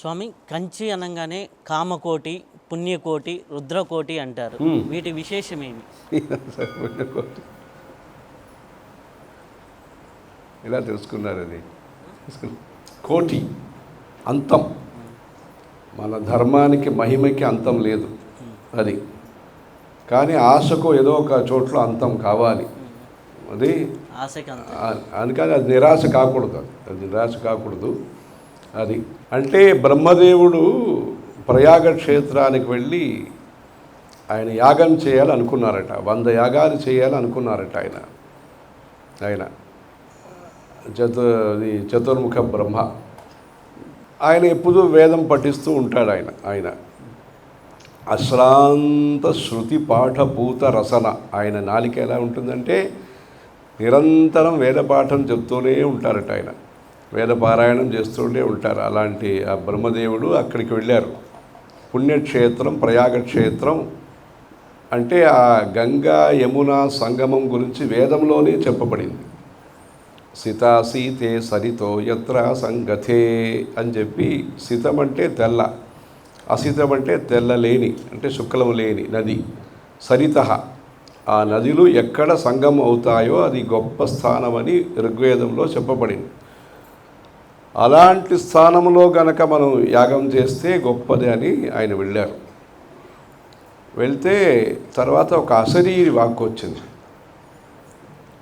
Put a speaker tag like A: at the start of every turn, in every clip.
A: స్వామి కంచి అనగానే కామకోటి పుణ్యకోటి రుద్రకోటి అంటారు. వీటి విశేషం ఏమి
B: పుణ్యకోటి. ఇలా తెలుసుకున్నారు అది? కోటి అంతం. మన ధర్మానికి మహిమకి అంతం లేదు. అది. కానీ ఆశకు ఏదో ఒక చోట్ల అంతం కావాలి. అది
A: ఆశకి అంత.
B: ఆ- అందుకని అది నిరాశ కాకూడదు. అది నిరాశ కాకూడదు. అది. అంటే బ్రహ్మదేవుడు ప్రయాగ క్షేత్రానికి వెళ్ళి ఆయన యాగం చేయాలనుకున్నారట వంద యాగాలు చేయాలనుకున్నారట ఆయన. ఆయన చతు చతుర్ముఖ బ్రహ్మ. ఆయన ఎప్పుడూ వేదం పఠిస్తూ ఉంటాడు ఆయన ఆయన. అశ్రాంత శృతి పాఠభూత రసన. ఆయన నాలిక ఎలా ఉంటుందంటే నిరంతరం వేద పాఠం చెప్తూనే ఉంటారట ఆయన. వేద పారాయణం చేస్తూనే ఉంటారు. అలాంటి ఆ బ్రహ్మదేవుడు అక్కడికి వెళ్ళారు. పుణ్యక్షేత్రం ప్రయాగ క్షేత్రం అంటే ఆ గంగా యమున సంగమం గురించి వేదంలోనే చెప్పబడింది. సితాసీతే సరితో యత్ర సంగతే అని చెప్పి సీతం అంటే తెల్ల. అసితం అంటే తెల్ల లేని అంటే శుక్లం లేని నది. సరిత ఆ నదులు ఎక్కడ సంగమం అవుతాయో అది గొప్ప స్థానమని ఋగ్వేదంలో చెప్పబడింది. అలాంటి స్థానంలో గనక మనం యాగం చేస్తే గొప్పది అని ఆయన వెళ్ళారు. వెళ్తే తర్వాత ఒక అశరీరి వాక్కు వచ్చింది.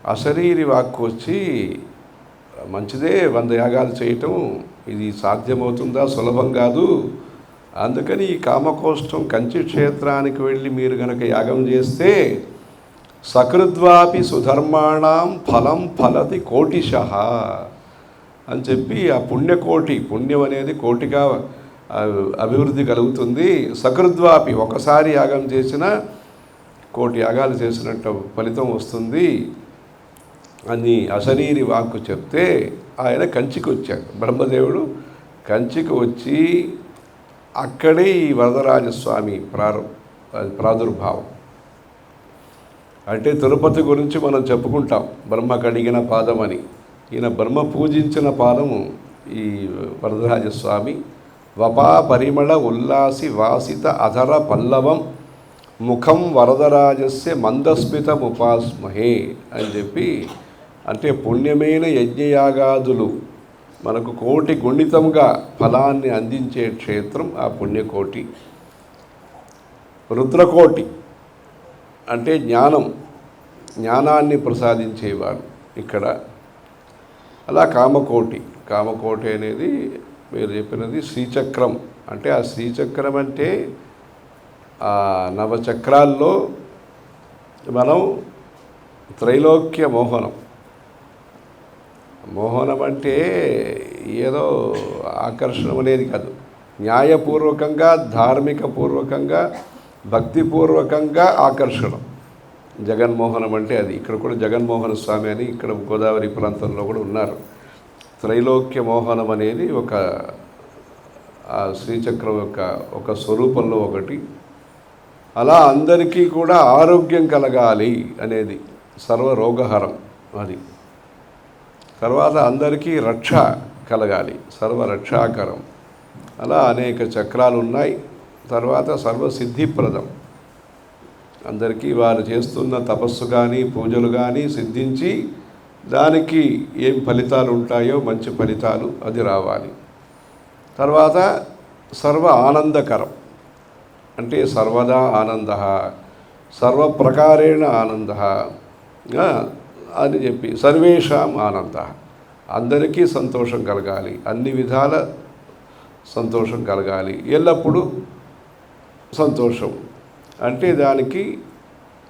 B: అశరీరి వాక్కు వచ్చి మంచిదే వంద యాగాలు చేయటం ఇది సాధ్యమవుతుందా? సులభం కాదు. అందుకని ఈ కామకోష్టం కంచి క్షేత్రానికి వెళ్ళి మీరు గనక యాగం చేస్తే సకృద్వాపి సుధర్మాణం ఫలం ఫలతి కోటిశ. అని చెప్పి ఆ పుణ్యకోటి పుణ్యం అనేది కోటిగా అభివృద్ధి కలుగుతుంది. సకృద్వాపి ఒకసారి యాగం చేసిన కోటి యాగాలు చేసినట్టు ఫలితం వస్తుంది అని అశరీరి వాక్కు చెప్తే ఆయన కంచికి వచ్చాడు బ్రహ్మదేవుడు కంచికి వచ్చి అక్కడే ఈ వరదరాజస్వామి ప్రారు ప్రాదుర్భావం. అంటే తిరుపతి గురించి మనం చెప్పుకుంటాం. బ్రహ్మ కడిగిన పాదం అని ఈయన బ్రహ్మ పూజించిన పాదము ఈ వరదరాజస్వామి. వపా పరిమళ ఉల్లాసి వాసిత అధర పల్లవం ముఖం వరదరాజస్య మందస్మితముపాస్మహే అని చెప్పి అంటే పుణ్యమైన యజ్ఞయాగాదులు మనకు కోటి గుణితంగా ఫలాన్ని అందించే క్షేత్రం ఆ పుణ్యకోటి. రుద్రకోటి అంటే జ్ఞానం జ్ఞానాన్ని ప్రసాదించేవాడు ఇక్కడ. అలా కామకోటి. కామకోటి అనేది మీరు చెప్పినది శ్రీచక్రం. అంటే ఆ శ్రీచక్రం అంటే ఆ నవచక్రాల్లో మనం త్రైలోక్య మోహనం. మోహనం అంటే ఏదో ఆకర్షణ అనేది కాదు. న్యాయపూర్వకంగా ధార్మిక పూర్వకంగా భక్తిపూర్వకంగా ఆకర్షణం. జగన్మోహనం అంటే అది. ఇక్కడ కూడా జగన్మోహన స్వామి అని ఇక్కడ గోదావరి ప్రాంతంలో కూడా ఉన్నారు. త్రైలోక్య మోహనం అనేది ఒక ఆ శ్రీచక్రం యొక్క ఒక స్వరూపంలో ఒకటి. అలా అందరికీ కూడా ఆరోగ్యం కలగాలి అనేది సర్వరోగహరం అది. తర్వాత అందరికీ రక్ష కలగాలి సర్వరక్షాకరం. అలా అనేక చక్రాలు ఉన్నాయి తర్వాత సర్వసిద్ధిప్రదం. అందరికీ వారు చేస్తున్న తపస్సు కానీ పూజలు కానీ సిద్ధించి దానికి ఏం ఫలితాలు ఉంటాయో మంచి ఫలితాలు అది రావాలి. తర్వాత సర్వ ఆనందకరం. అంటే సర్వదా ఆనంద సర్వప్రకారేణ ఆనంద అని చెప్పి సర్వేషాం ఆనంద. అందరికీ సంతోషం కలగాలి అన్ని విధాల సంతోషం కలగాలి. ఎల్లప్పుడూ సంతోషం. అంటే దానికి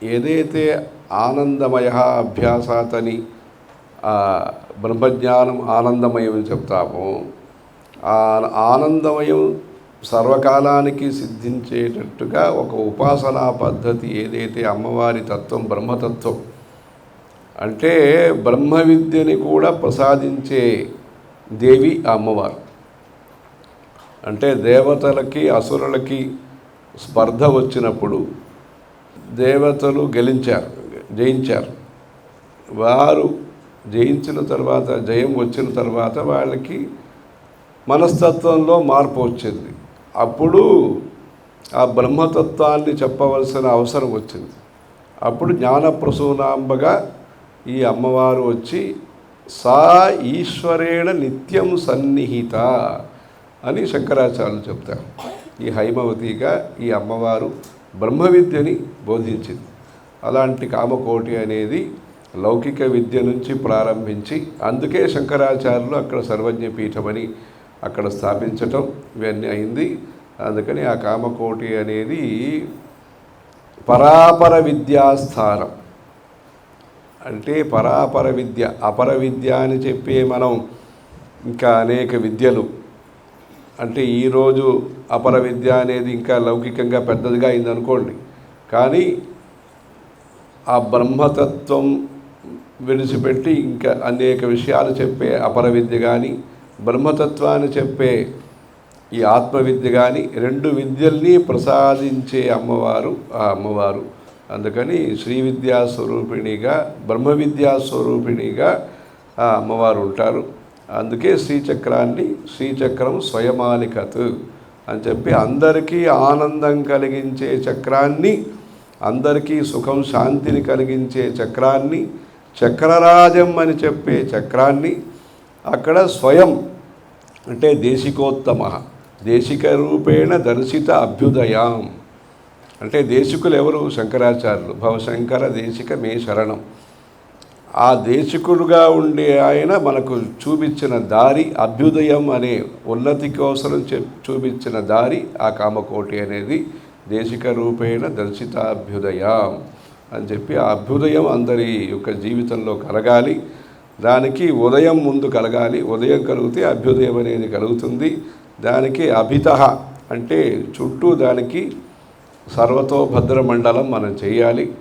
B: ఏదైతే ఆనందమయ అభ్యాసాతని అని బ్రహ్మజ్ఞానం ఆనందమయం అని చెప్తామో ఆనందమయం సర్వకాలానికి సిద్ధించేటట్టుగా ఒక ఉపాసనా పద్ధతి ఏదైతే అమ్మవారి తత్వం బ్రహ్మతత్వం అంటే బ్రహ్మ విద్యని కూడా ప్రసాదించే దేవి అమ్మవారు. అంటే దేవతలకి అసురులకి స్పర్ధ వచ్చినప్పుడు దేవతలు గెలించారు జయించారు. వారు జయించిన తర్వాత జయం వచ్చిన తర్వాత వాళ్ళకి మనస్తత్వంలో మార్పు వచ్చింది. అప్పుడు ఆ బ్రహ్మతత్వాన్ని చెప్పవలసిన అవసరం వచ్చింది. అప్పుడు జ్ఞానప్రసూనాంబగా ఈ అమ్మవారు వచ్చి సా ఈశ్వరేణ నిత్యం సన్నిహిత అని శంకరాచార్యులు చెప్తారు. ఈ హైమవతిగా ఈ అమ్మవారు బ్రహ్మ విద్యని బోధించింది. అలాంటి కామకోటి అనేది లౌకిక విద్య నుంచి ప్రారంభించి అందుకే శంకరాచార్యులు అక్కడ సర్వజ్ఞ పీఠమని అక్కడ స్థాపించటం ఇవన్నీ అయింది. అందుకని ఆ కామకోటి అనేది పరాపర విద్యాస్థానం అంటే పరాపర విద్య అపర విద్య అని చెప్పి మనం ఇంకా అనేక విద్యలు అంటే ఈరోజు అపర విద్య అనేది ఇంకా లౌకికంగా పెద్దదిగా అయింది అనుకోండి కానీ ఆ బ్రహ్మతత్వం విడిచిపెట్టి ఇంకా అనేక విషయాలు చెప్పే అపర విద్య కానీ బ్రహ్మతత్వాన్ని చెప్పే ఈ ఆత్మవిద్య కానీ రెండు విద్యల్ని ప్రసాదించే అమ్మవారు ఆ అమ్మవారు. అందుకని శ్రీ విద్యా స్వరూపిణిగా బ్రహ్మ విద్యా స్వరూపిణిగా ఆ అమ్మవారు ఉంటారు. అందుకే శ్రీచక్రాన్ని శ్రీచక్రం స్వయమాలికత్ అని చెప్పి అందరికీ ఆనందం కలిగించే చక్రాన్ని అందరికీ సుఖం శాంతిని కలిగించే చక్రాన్ని చక్రరాజం అని చెప్పే చక్రాన్ని అక్కడ స్వయం అంటే దేశికోత్తమ. దేశిక రూపేణ దర్శిత అభ్యుదయం. అంటే దేశికులు ఎవరు? శంకరాచార్యులు. భవశంకర దేశిక మే శరణం. ఆ దేశకుడుగా ఉండే ఆయన మనకు చూపించిన దారి అభ్యుదయం అనే ఉన్నతి కోసం చూపించిన దారి ఆ కామకోటి అనేది దేశిక రూపేణ దర్శితాభ్యుదయం అని చెప్పి ఆ అభ్యుదయం అందరి యొక్క జీవితంలో కలగాలి. దానికి ఉదయం ముందు కలగాలి. ఉదయం కలిగితే అభ్యుదయం అనేది కలుగుతుంది. దానికి అభిత అంటే చుట్టూ దానికి సర్వతోభద్ర మండలం మనం చేయాలి.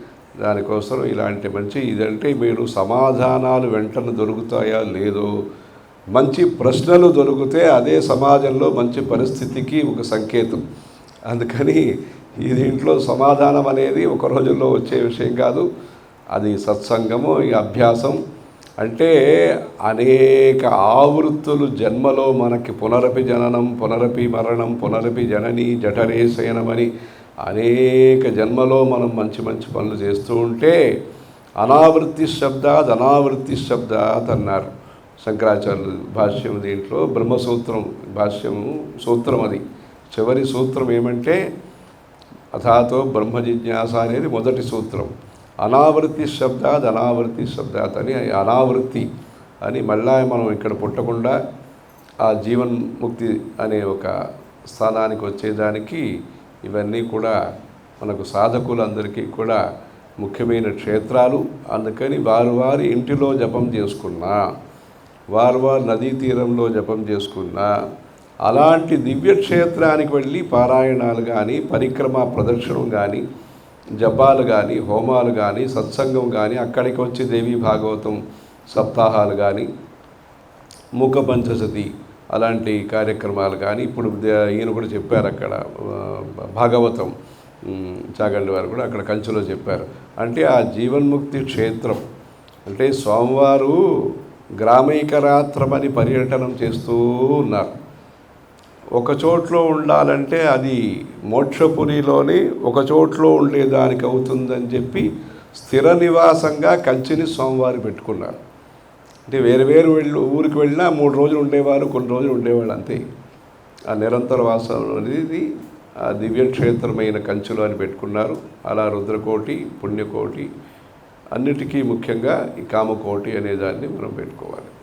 B: దానికోసం ఇలాంటి మంచి ఇదంటే మీరు సమాధానాలు వెంటనే దొరుకుతాయా లేదో మంచి ప్రశ్నలు దొరికితే అదే సమాజంలో మంచి పరిస్థితికి ఒక సంకేతం. అందుకని ఈ దీంట్లో సమాధానం అనేది ఒక రోజుల్లో వచ్చే విషయం కాదు. అది సత్సంగము ఈ అభ్యాసం. అంటే అనేక ఆవృత్తులు జన్మలో మనకి పునరపి జననం పునరపి మరణం పునరపి జనని జఠరే శయనమని అనేక జన్మలో మనం మంచి మంచి పనులు చేస్తూ ఉంటే అనావృత్తి శబ్ద అనావృత్తి శబ్దాత్ అన్నారు. శంకరాచార్యులు భాష్యం దీంట్లో బ్రహ్మసూత్రం భాష్యము సూత్రం అది. చివరి సూత్రం ఏమంటే అథాతో బ్రహ్మ జిజ్ఞాస అనేది మొదటి సూత్రం. అనావృత్తి శబ్ద అనావృత్తి శబ్దాత్ అని అనావృత్తి అని మళ్ళా మనం ఇక్కడ పుట్టకుండా ఆ జీవన్ ముక్తి అనే ఒక స్థానానికి వచ్చేదానికి ఇవన్నీ కూడా మనకు సాధకులందరికీ కూడా ముఖ్యమైన క్షేత్రాలు. అందుకని వారు వారి ఇంటిలో జపం చేసుకున్నా వారు వారు నదీ తీరంలో జపం చేసుకున్నా అలాంటి దివ్యక్షేత్రానికి వెళ్ళి పారాయణాలు కానీ పరిక్రమ ప్రదర్శనం కానీ జపాలు కానీ హోమాలు కానీ సత్సంగం కానీ అక్కడికి వచ్చి దేవీ భాగవతం సప్తాహాలు కానీ మూక పంచసతి అలాంటి కార్యక్రమాలు కానీ ఇప్పుడు ఈయన కూడా చెప్పారు అక్కడ భాగవతం చాగండి వారు కూడా అక్కడ కంచెలో చెప్పారు. అంటే ఆ జీవన్ముక్తి క్షేత్రం అంటే స్వామివారు గ్రామైకరాత్రమని పర్యటనం చేస్తూ ఉన్నారు. ఒక చోట్లో ఉండాలంటే అది మోక్షపురిలోని ఒక చోట్లో ఉండేదానికి అవుతుందని చెప్పి స్థిర నివాసంగా కంచిని స్వామివారు పెట్టుకున్నారు. అంటే వేరు వేరు వెళ్ళు ఊరికి వెళ్ళినా మూడు రోజులు ఉండేవారు కొన్ని రోజులు ఉండేవాళ్ళు అంతే. ఆ నిరంతర వాసం అనేది ఆ దివ్యక్షేత్రమైన కంచులు అని పెట్టుకున్నారు. అలా రుద్రకోటి పుణ్యకోటి అన్నిటికీ ముఖ్యంగా ఈ కామకోటి అనే దాన్ని మనం పెట్టుకోవాలి.